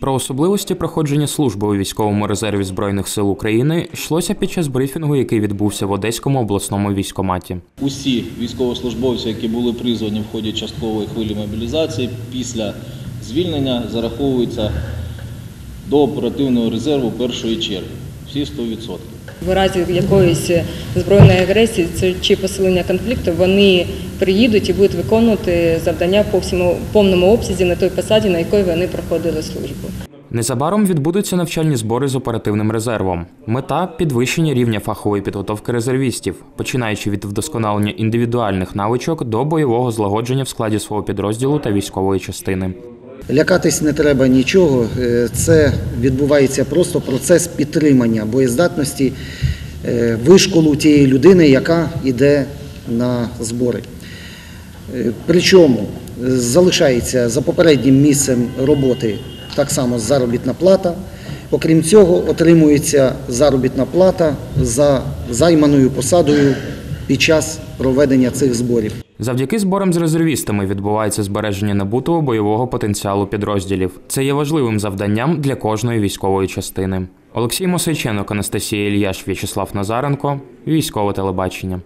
Про особливості проходження служби у військовому резерві збройних сил України йшлося під час брифінгу, який відбувся в Одеському обласному військоматі. Усі військовослужбовці, які були призвані в ході часткової хвилі мобілізації, після звільнення зараховуються до оперативного резерву першої черги. Всі 100%. В разі якоїсь збройної агресії чи посилення конфлікту вони приїдуть і будуть виконувати завдання по всьому повному обсязі на той посаді, на якій вони проходили службу. Незабаром відбудуться навчальні збори з оперативним резервом. Мета підвищення рівня фахової підготовки резервістів, починаючи від вдосконалення індивідуальних навичок до бойового злагодження в складі свого підрозділу та військової частини. Лякатись не треба нічого. Е, Це відбувається просто процес підтримання боєздатності е, вишколу тієї людини, яка йде на збори. Е, Причому залишається за попереднім місцем роботи так само заробітна плата. Окрім цього, отримується заробітна плата за займаною посадою під час проведення цих зборів. Завдяки зборам з резервістами відбувається збереження набутого бойового потенціалу підрозділів. Це є важливим завданням для кожної військової частини. Олексій Мосиченок, Анастасія Ільяш, В'ячеслав Назаренко, військове телебачення.